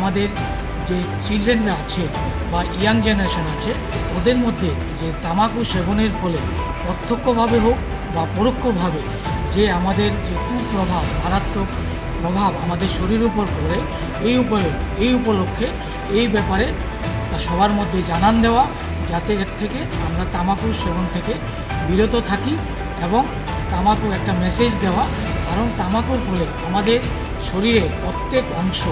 আমাদের যে চিলড্রেনরা আছে বা ইয়াং জেনারেশন আছে, ওদের মধ্যে যে তামাকু সেবনের ফলে প্রত্যক্ষভাবে হোক বা পরোক্ষভাবে যে আমাদের যে কুপ্রভাব, মারাত্মক প্রভাব আমাদের শরীর উপর পড়ে, এই উপরে, এই উপলক্ষে এই ব্যাপারে সবার মধ্যে জানান দেওয়া, যাতে এর থেকে আমরা তামাকুর সেবন থেকে বিরত থাকি এবং তামাকু একটা মেসেজ দেওয়া, কারণ তামাকুর ফলে আমাদের শরীরের প্রত্যেক অংশ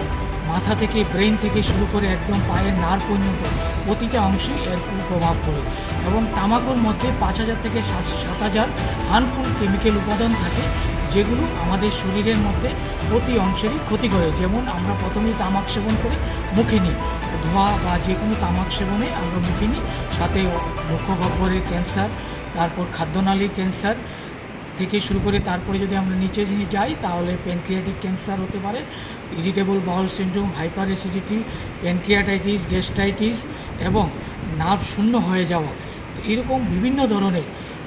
মাথা থেকে ব্রেন থেকে শুরু করে একদম পায়ের নার পর্যন্ত প্রতিটা অংশই এর প্রভাব পড়ে। এবং তামাকুর মধ্যে পাঁচ হাজার থেকে সাত হাজার হার্মফুল কেমিক্যাল উপাদান থাকে, যেগুলো আমাদের শরীরের মধ্যে প্রতি অংশেরই ক্ষতি করে। যেমন আমরা প্রথমেই তামাক সেবন করে মুখে নিই। ধোঁয়া বা যে কোনো তামাক সেবনে আমরা মুখে নিই। সাথে মুখগহ্বরের ক্যান্সার তারপর খাদ্যনালীর ক্যান্সার থেকে শুরু করে তারপরে যদি আমরা নিচে যিনি যাই, তাহলে প্যানক্রিয়াটিক ক্যান্সার হতে পারে irritable bowel syndrome hyper acidity pancreatitis gastritis এবং নার্ভ শূন্য হয়ে যাওয়া। এরকম বিভিন্ন ধরনের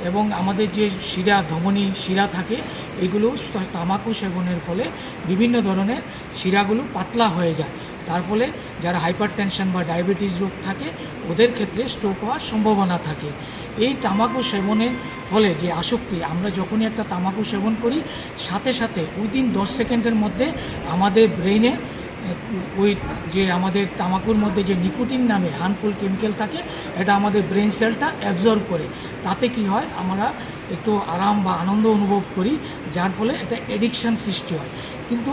এবং আমাদের যে শিরা, ধমনী শিরা থাকে, এগুলো তামাকু সেবনের ফলে বিভিন্ন ধরনের শিরাগুলো পাতলা হয়ে যায়। তার ফলে যারা হাইপার টেনশন বা ডায়াবেটিস রোগ থাকে, ওদের ক্ষেত্রে স্ট্রোক হওয়ার সম্ভাবনা থাকে। এই তামাকু সেবনের ফলে যে আসক্তি, আমরা যখনই একটা তামাকু সেবন করি, সাথে সাথে উইদিন দশ সেকেন্ডের মধ্যে আমাদের ব্রেইনে ওই যে আমাদের তামাকুর মধ্যে যে নিকোটিন নামে হার্মফুল কেমিক্যাল থাকে, এটা আমাদের ব্রেন সেলটা অ্যাবজর্ব করে। তাতে কি হয়, আমরা একটু আরাম বা আনন্দ অনুভব করি, যার ফলে এটা এডিকশান সৃষ্টি হয়। কিন্তু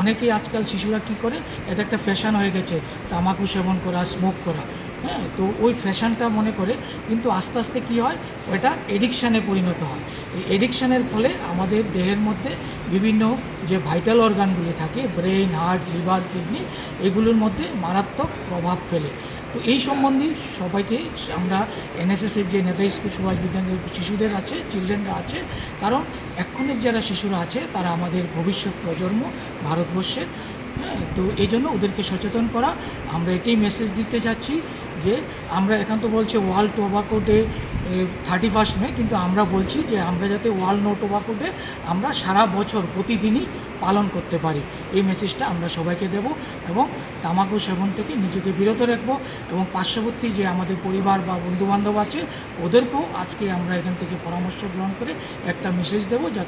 অনেকেই আজকাল শিশুরা কি করে? এটা একটা ফ্যাশন হয়ে গেছে, তামাকু সেবন করা স্মোক করা। হ্যাঁ তো ওই ফ্যাশনটা মনে করে কিন্তু আস্তে আস্তে কী হয়? ওটা এডিকশানে পরিণত হয়। এই এডিকশানের ফলে আমাদের দেহের মধ্যে বিভিন্ন যে ভাইটাল অর্গানগুলি থাকে ব্রেন হার্ট লিভার কিডনি এগুলোর মধ্যে মারাত্মক প্রভাব ফেলে। তো এই সম্বন্ধে সবাইকে আমরা এনএসএসের যে নেতাজি সুভাষ বিদ্যানন্দ শিশুদের আছে চিলড্রেনরা আছে, কারণ এক্ষণের যারা শিশুরা আছে, তারা আমাদের ভবিষ্যৎ প্রজন্ম, ভারতবর্ষের। হ্যাঁ তো এই জন্য ওদেরকে সচেতন করা। আমরা এটাই মেসেজ দিতে চাচ্ছি যে, আমরা এখন তো বলছে world tobacco day thirty first May কিন্তু আমরা বলছি যে আমরা যাতে ওয়ার্ল্ড নো টোবাকো ডে আমরা সারা বছর প্রতিদিনই পালন করতে পারি। এই মেসেজটা আমরা সবাইকে দেব এবং তামাকু সেবন থেকে নিজেকে বিরত রাখব এবং পার্শ্ববর্তী যে আমাদের পরিবার বা বন্ধুবান্ধব আছে, ওদেরকেও আজকে আমরা এখান থেকে পরামর্শ গ্রহণ করে একটা মেসেজ দেবো যাতে